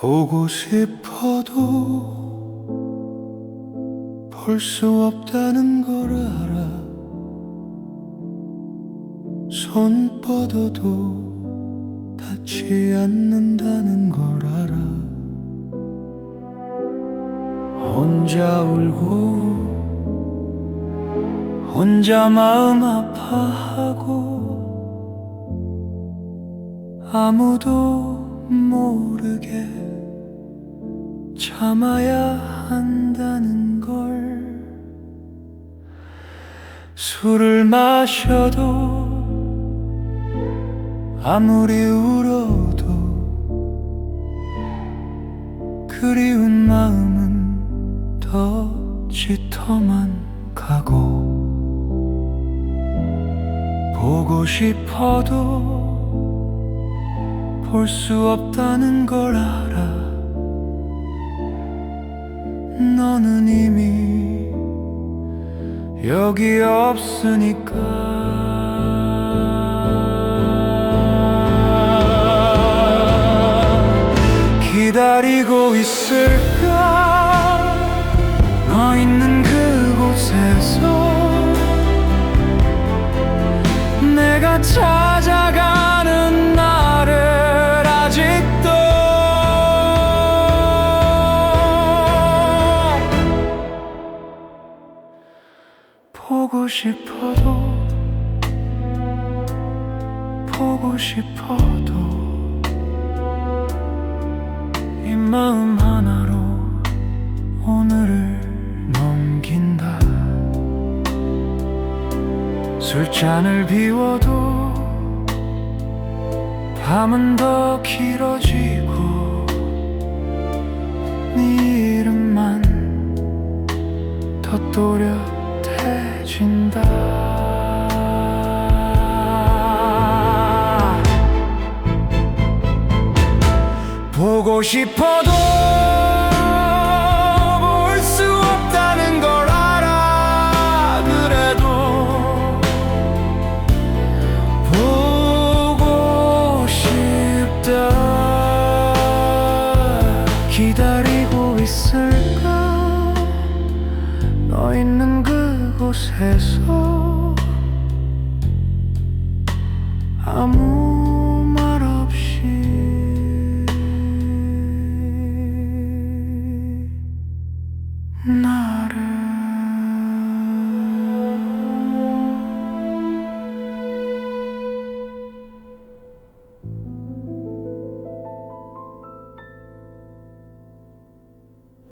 보고 싶어도 볼 수 없다는 걸 알아. 손 뻗어도 닿지 않는다는 걸 알아. 혼자 울고 혼자 마음 아파하고 아무도 모르게 참아야 한다는 걸. 술을 마셔도 아무리 울어도 그리운 마음은 더 짙어만 가고 보고 싶어도 볼 수 없다는 걸 알아. 너는 이미 여기 없으니까. 기다리고 있을까? 너 있는 그 싶어도 보고 싶어도 이 마음 하나로 오늘을 넘긴다. 술잔을 비워도 밤은 더 길어지고 네 이름만 더 또렷 해진다. 보고 싶어도 pesos